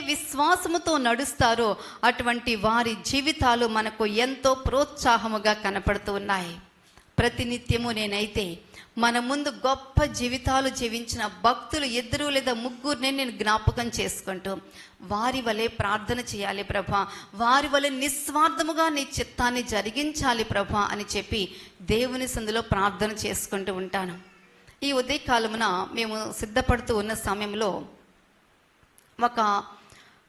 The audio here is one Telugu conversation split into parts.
విశ్వాసముతో నడుస్తారో అటువంటి వారి జీవితాలు మనకు ఎంతో ప్రోత్సాహముగా కనపడుతూ ఉన్నాయి. ప్రతినిత్యము నేనైతే మన ముందు గొప్ప జీవితాలు జీవించిన భక్తులు ఇద్దరు లేదా ముగ్గురిని నేను జ్ఞాపకం చేసుకుంటూ వారి వలె ప్రార్థన చేయాలి ప్రభా. వారి వలె నిస్వార్థముగా నీ చిత్తాన్ని జరిగించాలి ప్రభా అని చెప్పి దేవుని సందులో ప్రార్థన చేసుకుంటూ ఉంటాను. ఈ ఉదయకాలమున మేము సిద్ధపడుతూ ఉన్న సమయంలో ఒక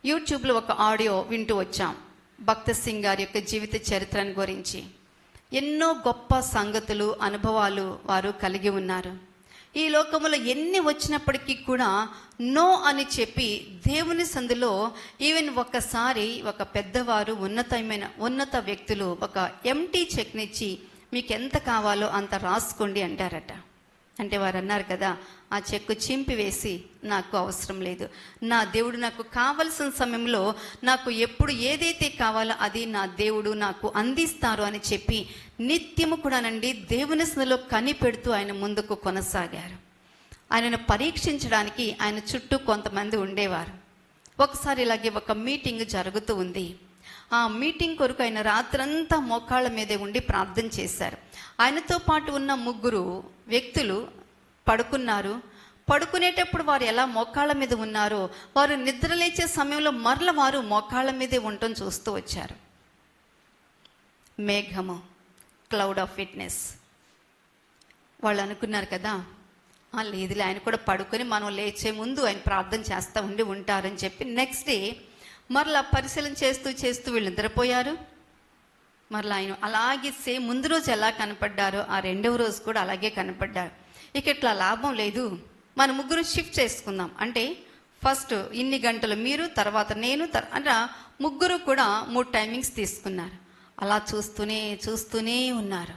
యూట్యూబ్లో ఒక ఆడియో వింటూ వచ్చాం. భక్త సింగ్ గారి యొక్క జీవిత చరిత్రను గురించి. ఎన్నో గొప్ప సంగతులు అనుభవాలు వారు కలిగి ఉన్నారు. ఈ లోకములో ఎన్ని వచ్చినప్పటికీ కూడా నో అని చెప్పి దేవుని సందులో ఈవెన్ ఒక్కసారి ఒక పెద్దవారు ఉన్నతమైన ఉన్నత వ్యక్తులు ఒక ఎంటీ చెక్నిచ్చి మీకు ఎంత కావాలో అంత రాసుకోండి అంటారట. అంటే వారు అన్నారు కదా ఆ చెక్కు చింపివేసి నాకు అవసరం లేదు. నా దేవుడు నాకు కావలసిన సమయంలో నాకు ఎప్పుడు ఏదైతే కావాలో అది నా దేవుడు నాకు అందిస్తారు అని చెప్పి నిత్యము కూడానండి దేవుని సన్నిధిలో కనిపెడుతూ ఆయన ముందుకు కొనసాగారు. ఆయనను పరీక్షించడానికి ఆయన చుట్టూ కొంతమంది ఉండేవారు. ఒకసారి ఇలాగే ఒక మీటింగ్ జరుగుతూ ఉంది. ఆ మీటింగ్ కొరకు ఆయన రాత్రంతా మోకాళ్ళ మీదే ఉండి ప్రార్థన చేశారు. ఆయనతో పాటు ఉన్న ముగ్గురు వ్యక్తులు పడుకున్నారు. పడుకునేటప్పుడు వారు ఎలా మోకాళ్ళ మీద ఉన్నారో వారు నిద్ర లేచే సమయంలో మరల వారు మోకాళ్ళ మీదే ఉండటం చూస్తూ వచ్చారు. మేఘము క్లౌడ్ ఆఫ్ ఫిట్నెస్ వాళ్ళు అనుకున్నారు కదా లేదులే ఆయన కూడా పడుకొని మనం లేచే ముందు ఆయన ప్రార్థన చేస్తూ ఉండి ఉంటారని చెప్పి నెక్స్ట్ డే మరలా పరిశీలన చేస్తూ చేస్తూ వీళ్ళు నిద్రపోయారు. మరలా ఆయన అలాగే సేమ్ ముందు రోజు ఎలా కనపడ్డారో ఆ రెండవ రోజు కూడా అలాగే కనపడ్డారు. ఇక ఇట్లా లాభం లేదు. మన ముగ్గురు షిఫ్ట్ చేసుకుందాం. అంటే ఫస్ట్ ఇన్ని గంటలు మీరు తర్వాత నేను అంటే ముగ్గురు కూడా మూడు టైమింగ్స్ తీసుకున్నారు. అలా చూస్తూనే చూస్తూనే ఉన్నారు.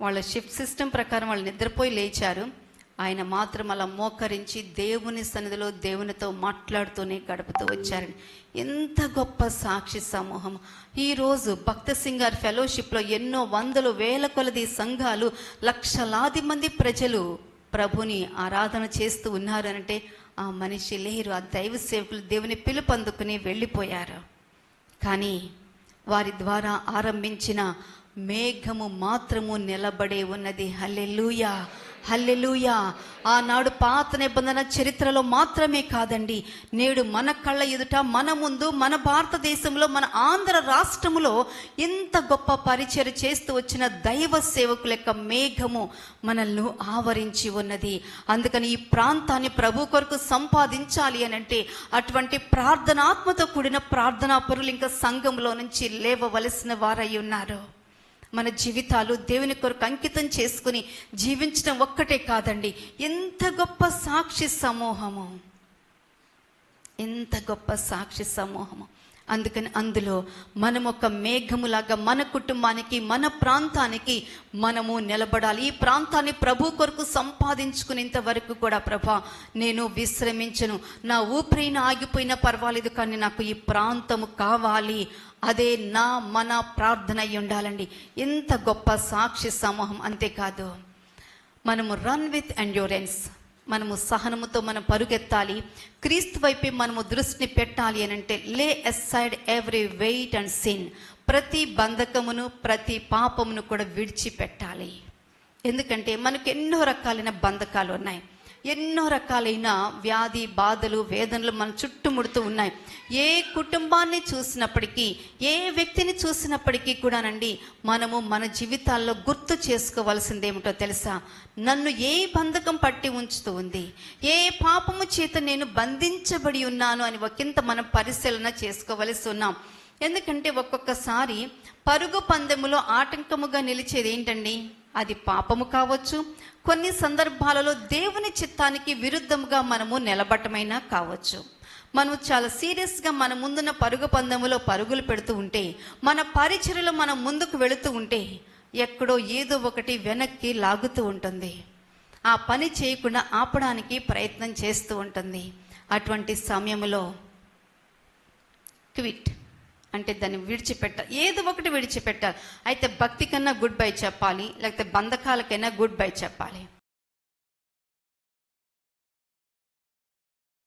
వాళ్ళ షిఫ్ట్ సిస్టమ్ ప్రకారం వాళ్ళు నిద్రపోయి లేచారు. ఆయన మాత్రం అలా మోకరించి దేవుని సన్నిధిలో దేవునితో మాట్లాడుతూనే గడుపుతూ వచ్చారని ఎంత గొప్ప సాక్షి సమూహం. ఈరోజు భక్త సింగార్ ఫెలోషిప్లో ఎన్నో వందలు వేల కొలది సంఘాలు లక్షలాది మంది ప్రజలు ప్రభుని ఆరాధన చేస్తూ ఉన్నారనంటే ఆ మనిషి లేరు. ఆ దైవ సేవకులు దేవుని పిలుపు అందుకుని వెళ్ళిపోయారు. కానీ వారి ద్వారా ఆరంభించిన మేఘము మాత్రము నిలబడే ఉన్నది. హల్లెలూయా! హల్లెలూయా. ఆనాడు పాత నిబంధన చరిత్రలో మాత్రమే కాదండి. నేడు మన కళ్ళ ఎదుట మన ముందు మన భారతదేశంలో మన ఆంధ్ర రాష్ట్రములో ఇంత గొప్ప పరిచయం చేస్తూ వచ్చిన దైవ సేవకుల యొక్క మేఘము మనల్ని ఆవరించి ఉన్నది. అందుకని ఈ ప్రాంతాన్ని ప్రభు కొరకు సంపాదించాలి అని అంటే అటువంటి ప్రార్థనాత్మతో కూడిన ప్రార్థనా పరులు ఇంకా సంఘంలో నుంచి లేవవలసిన వారై ఉన్నారు. మన జీవితాలు దేవుని కొరకు అంకితం చేసుకుని జీవించడం ఒక్కటే కాదండి. ఎంత గొప్ప సాక్షి సమూహము. ఎంత గొప్ప సాక్షి సమూహము. అందుకని అందులో మనం ఒక మేఘములాగా మన కుటుంబానికి మన ప్రాంతానికి మనము నిలబడాలి. ఈ ప్రాంతాన్ని ప్రభు కొరకు సంపాదించుకునేంత వరకు కూడా ప్రభా నేను విశ్రమించను. నా ఊపిరిన ఆగిపోయినా పర్వాలేదు కానీ నాకు ఈ ప్రాంతము కావాలి. అదే నా మన ప్రార్థన అయి ఉండాలండి. ఎంత గొప్ప సాక్షి సమూహం అంతేకాదు. మనము రన్ విత్ ఎండ్యూరెన్స్ మనము సహనముతో మనం పరుగెత్తాలి. క్రీస్తు వైపే మనము దృష్టిని పెట్టాలి అని అంటే lay aside every weight and sin ప్రతి బంధకమును ప్రతి పాపమును కూడా విడిచిపెట్టాలి. ఎందుకంటే మనకు ఎన్నో రకాలైన బంధకాలు ఉన్నాయి. ఎన్నో రకాలైన వ్యాధి బాధలు వేదనలు మన చుట్టుముడుతూ ఉన్నాయి. ఏ కుటుంబాన్ని చూసినప్పటికీ ఏ వ్యక్తిని చూసినప్పటికీ కూడానండి మనము మన జీవితాల్లో గుర్తు చేసుకోవాల్సింది ఏమిటో తెలుసా? నన్ను ఏ బంధకం పట్టి ఉంచుతూ ఉంది? ఏ పాపము చేత నేను బంధించబడి ఉన్నాను అని ఒకంత మనం పరిశీలన చేసుకోవలసి ఉన్నాం. ఎందుకంటే ఒక్కొక్కసారి పరుగు పందెములో ఆటంకముగా నిలిచేది ఏంటండి అది పాపము కావచ్చు. కొన్ని సందర్భాలలో దేవుని చిత్తానికి విరుద్ధముగా మనము నిలబట్టమైనా కావచ్చు. మనం చాలా సీరియస్గా మన ముందున్న పరుగు పందెములో పరుగులు పెడుతూ ఉంటే మన పరిచర్యలో మనం ముందుకు వెళుతూ ఉంటే ఎక్కడో ఏదో ఒకటి వెనక్కి లాగుతూ ఉంటుంది. ఆ పని చేయకుండా ఆపడానికి ప్రయత్నం చేస్తూ ఉంటుంది. అటువంటి సమయంలో క్విట్ అంటే దాన్ని విడిచిపెట్ట ఏదో ఒకటి విడిచిపెట్టాలి. అయితే భక్తి కన్నా గుడ్ బై చెప్పాలి లేకపోతే బంధకాలకైనా గుడ్ బై చెప్పాలి.